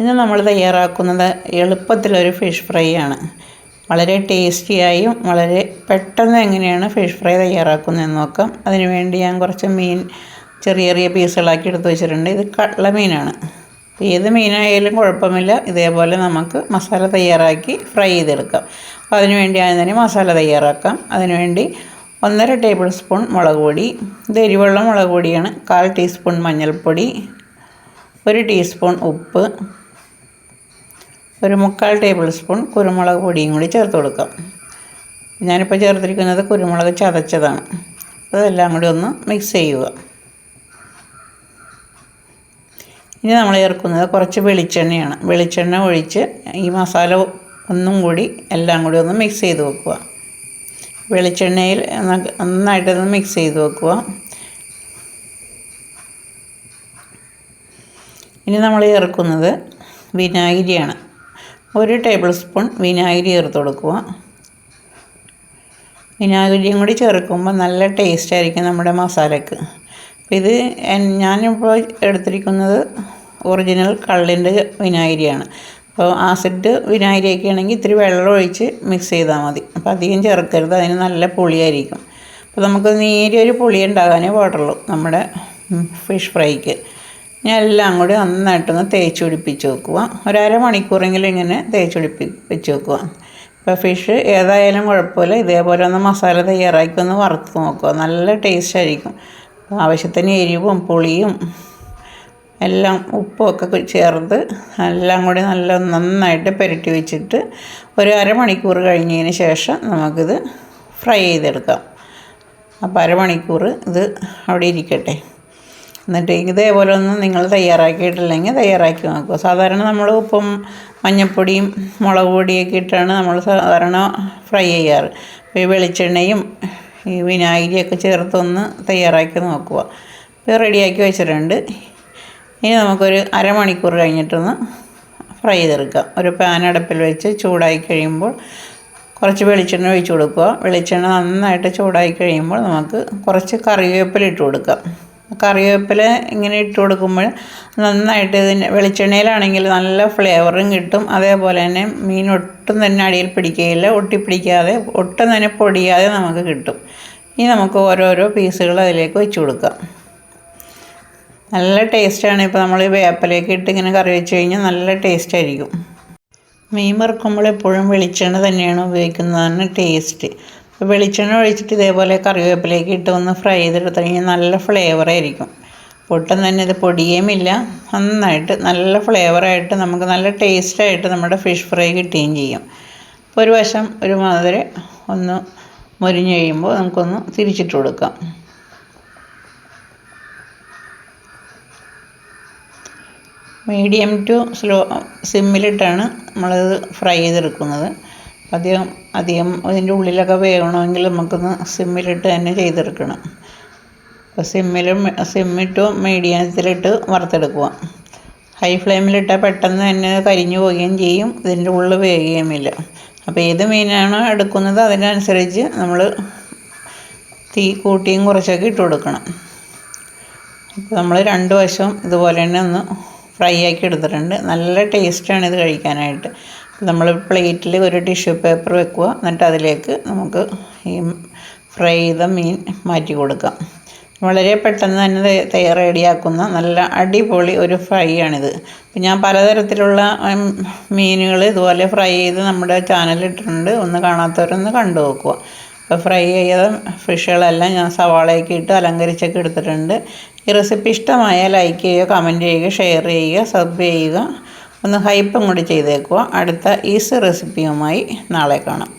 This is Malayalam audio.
ഇന്ന് നമ്മൾ തയ്യാറാക്കുന്നത് എളുപ്പത്തിലൊരു ഫിഷ് ഫ്രൈ ആണ്. വളരെ ടേസ്റ്റിയായും വളരെ പെട്ടെന്ന് എങ്ങനെയാണ് ഫിഷ് ഫ്രൈ തയ്യാറാക്കുന്നതെന്ന് നോക്കാം. അതിനുവേണ്ടി ഞാൻ കുറച്ച് മീൻ ചെറിയ ചെറിയ പീസുകളാക്കി എടുത്ത് വെച്ചിട്ടുണ്ട്. ഇത് കള്ള മീനാണ്. ഏത് മീനായാലും കുഴപ്പമില്ല. ഇതേപോലെ നമുക്ക് മസാല തയ്യാറാക്കി ഫ്രൈ ചെയ്തെടുക്കാം. അപ്പോൾ അതിന് വേണ്ടി ആദ്യം തന്നെ മസാല തയ്യാറാക്കാം. അതിനുവേണ്ടി ഒന്നര ടേബിൾ സ്പൂൺ മുളക് പൊടി ഇത് എരിവെള്ളം മുളക് പൊടിയാണ് കാൽ ടീസ്പൂൺ മഞ്ഞൾപ്പൊടി ഒരു ടീസ്പൂൺ ഉപ്പ് ഒരു മുക്കാൽ ടേബിൾ സ്പൂൺ കുരുമുളക് പൊടിയും കൂടി ചേർത്ത് കൊടുക്കാം. ഞാനിപ്പോൾ ചേർത്തിരിക്കുന്നത് കുരുമുളക് ചതച്ചതാണ്. അതെല്ലാം കൂടി ഒന്ന് മിക്സ് ചെയ്യുക. ഇനി നമ്മൾ ചേർക്കുന്നത് കുറച്ച് വെളിച്ചെണ്ണയാണ്. വെളിച്ചെണ്ണ ഒഴിച്ച് ഈ മസാല ഒന്നും കൂടി എല്ലാം കൂടി ഒന്ന് മിക്സ് ചെയ്ത് വെക്കുക. വെളിച്ചെണ്ണയിൽ നന്നായിട്ടൊന്ന് മിക്സ് ചെയ്ത് വെക്കുക. ഇനി നമ്മൾ ചേർക്കുന്നത് വിനാഗിരിയാണ്. ഒരു ടേബിൾ സ്പൂൺ വിനാഗിരി ചേർത്ത് കൊടുക്കുക. വിനാഗിരിയും കൂടി ചേർക്കുമ്പോൾ നല്ല ടേസ്റ്റ് ആയിരിക്കും നമ്മുടെ മസാലയ്ക്ക് ഇത് ഞാനിപ്പോൾ എടുത്തിരിക്കുന്നത് ഒറിജിനൽ കള്ളിന്റെ വിനാഗിരിയാണ്. അപ്പോൾ ആസിഡ് വിനാഗിരിയൊക്കെ ആണെങ്കിൽ ഇത്തിരി വെള്ളം ഒഴിച്ച് മിക്സ് ചെയ്താൽ മതി. അപ്പോൾ അധികം ചേർക്കരുത് അതിന് നല്ല പുളിയായിരിക്കും. അപ്പോൾ നമുക്ക് നേരിയൊരു പുളി ഉണ്ടാകാനേ പാടുള്ളൂ നമ്മുടെ ഫിഷ് ഫ്രൈക്ക് എല്ലാം കൂടി നന്നായിട്ടൊന്ന് തേച്ച് പിടിപ്പിച്ച് വെക്കുക. ഒരര മണിക്കൂറെങ്കിലും ഇങ്ങനെ തേച്ച് പിടിപ്പിച്ച് വെക്കുക. ഇപ്പോൾ ഫിഷ് ഏതായാലും കുഴപ്പമില്ല. ഇതേപോലെ ഒന്ന് മസാല തയ്യാറാക്കി ഒന്ന് വറുത്ത് നോക്കുക. നല്ല ടേസ്റ്റ് ആയിരിക്കും. ആവശ്യത്തിന് എരിവും പുളിയും എല്ലാം ഉപ്പുമൊക്കെ ചേർത്ത് എല്ലാം കൂടി നല്ല നന്നായിട്ട് പുരട്ടി വെച്ചിട്ട് ഒരു അരമണിക്കൂർ കഴിഞ്ഞതിന് ശേഷം നമുക്കിത് ഫ്രൈ ചെയ്തെടുക്കാം. അപ്പോൾ അരമണിക്കൂർ ഇത് അവിടെ ഇരിക്കട്ടെ. എന്നിട്ട് ഇതേപോലെ ഒന്നും നിങ്ങൾ തയ്യാറാക്കിയിട്ടില്ലെങ്കിൽ തയ്യാറാക്കി നോക്കുക. സാധാരണ നമ്മൾ ഉപ്പും മഞ്ഞൾപ്പൊടിയും മുളക് പൊടിയൊക്കെ ഇട്ടാണ് നമ്മൾ സാധാരണ ഫ്രൈ ചെയ്യാറ്. ഈ വെളിച്ചെണ്ണയും ഈ വിനാഗിരിയൊക്കെ ചേർത്തൊന്ന് തയ്യാറാക്കി നോക്കുക. ഇപ്പോൾ റെഡിയാക്കി വെച്ചിട്ടുണ്ട്. ഇനി നമുക്കൊരു അരമണിക്കൂർ കഴിഞ്ഞിട്ടൊന്ന് ഫ്രൈ ചെയ്തെടുക്കാം. ഒരു പാൻ അടുപ്പിൽ വെച്ച് ചൂടായി കഴിയുമ്പോൾ കുറച്ച് വെളിച്ചെണ്ണ ഒഴിച്ചു കൊടുക്കുക. വെളിച്ചെണ്ണ നന്നായിട്ട് ചൂടായി കഴിയുമ്പോൾ നമുക്ക് കുറച്ച് കറിവേപ്പില ഇട്ട് കൊടുക്കാം. കറിവേപ്പില ഇങ്ങനെ ഇട്ട് കൊടുക്കുമ്പോൾ നന്നായിട്ട് ഇതിന് വെളിച്ചെണ്ണയിലാണെങ്കിൽ നല്ല ഫ്ലേവറും കിട്ടും. അതേപോലെ തന്നെ മീൻ ഒട്ടും തന്നെ അടിയിൽ പിടിക്കുകയില്ല ഒട്ടിപ്പിടിക്കാതെ ഒട്ടും തന്നെ പൊടിയാതെ നമുക്ക് കിട്ടും. ഇനി നമുക്ക് ഓരോരോ പീസുകൾ അതിലേക്ക് വെച്ച് കൊടുക്കാം. നല്ല ടേസ്റ്റാണ് ഇപ്പോൾ നമ്മൾ ഈ വേപ്പിലേക്ക് ഇട്ട് ഇങ്ങനെ കറി വെച്ച് കഴിഞ്ഞാൽ നല്ല ടേസ്റ്റ് ആയിരിക്കും. മീൻ വറുക്കുമ്പോൾ എപ്പോഴും വെളിച്ചെണ്ണ തന്നെയാണ് ഉപയോഗിക്കുന്നതാണ് ടേസ്റ്റ് വെളിച്ചെണ്ണ ഒഴിച്ചിട്ട് ഇതേപോലെ കറിവേപ്പിലേക്ക് ഇട്ട് ഒന്ന് ഫ്രൈ ചെയ്തെടുത്ത് കഴിഞ്ഞാൽ നല്ല ഫ്ലേവറായിരിക്കും ഒട്ടും തന്നെ ഇത് പൊടിയേമില്ല നന്നായിട്ട് നല്ല ഫ്ലേവറായിട്ട് നമുക്ക് നല്ല ടേസ്റ്റായിട്ട് നമ്മുടെ ഫിഷ് ഫ്രൈ കിട്ടുകയും ചെയ്യും. അപ്പോൾ ഒരു വശം ഒരു മാതിരി ഒന്ന് മുരിഞ്ഞ് കഴിയുമ്പോൾ നമുക്കൊന്ന് തിരിച്ചിട്ട് കൊടുക്കാം. മീഡിയം ടു സ്ലോ സിമ്മിലിട്ടാണ് നമ്മളത് ഫ്രൈ ചെയ്തെടുക്കുന്നത്. അധികം അധികം അതിന്റെ ഉള്ളിലൊക്കെ വേകണമെങ്കിൽ നമുക്കൊന്ന് സിമ്മിലിട്ട് തന്നെ ചെയ്തെടുക്കണം. അപ്പോൾ സിമ്മിലും സിമ്മി ടു മീഡിയത്തിലിട്ട് വറുത്തെടുക്കുക. ഹൈ ഫ്ലെയിമിലിട്ടാൽ പെട്ടെന്ന് തന്നെ കരിഞ്ഞു പോവുകയും ചെയ്യും ഇതിന്റെ ഉള്ളിൽ വേകുകയുമില്ല അപ്പോൾ ഏത് മീനാണോ എടുക്കുന്നത് അതിനനുസരിച്ച് നമ്മൾ തീ കൂട്ടിയും കുറച്ചൊക്കെ ഇട്ട് കൊടുക്കണം. അപ്പോൾ നമ്മൾ രണ്ട് വശവും ഇതുപോലെ തന്നെ ഒന്ന് ഫ്രൈ ആക്കി എടുത്തിട്ടുണ്ട്. നല്ല ടേസ്റ്റാണ് ഇത് കഴിക്കാനായിട്ട്. നമ്മൾ പ്ലേറ്റിൽ ഒരു ടിഷ്യൂ പേപ്പർ വെക്കുക. എന്നിട്ട് അതിലേക്ക് നമുക്ക് ഈ ഫ്രൈ ചെയ്ത മീൻ മാറ്റി കൊടുക്കാം. വളരെ പെട്ടെന്ന് തന്നെ തയ്യാർ റെഡിയാക്കുന്ന നല്ല അടിപൊളി ഒരു ഫ്രൈ ആണിത് ഇപ്പം ഞാൻ പലതരത്തിലുള്ള മീനുകൾ ഇതുപോലെ ഫ്രൈ ചെയ്ത് നമ്മുടെ ചാനലിട്ടിട്ടുണ്ട് ഒന്ന് കാണാത്തവരൊന്ന് കണ്ടു നോക്കുക. അപ്പോൾ ഫ്രൈ ചെയ്ത ഫിഷുകളെല്ലാം ഞാൻ സവാളയൊക്കെ ഇട്ട് അലങ്കരിച്ചൊക്കെ എടുത്തിട്ടുണ്ട്. ഈ റെസിപ്പി ഇഷ്ടമായാൽ ലൈക്ക് ചെയ്യുക കമന്റ് ചെയ്യുക ഷെയർ ചെയ്യുക സബ് ചെയ്യുക. ഒന്ന് ഹൈപ്പും കൂടി ചെയ്തേക്കുക. അടുത്ത ഈസി റെസിപ്പിയുമായി നാളെ കാണാം.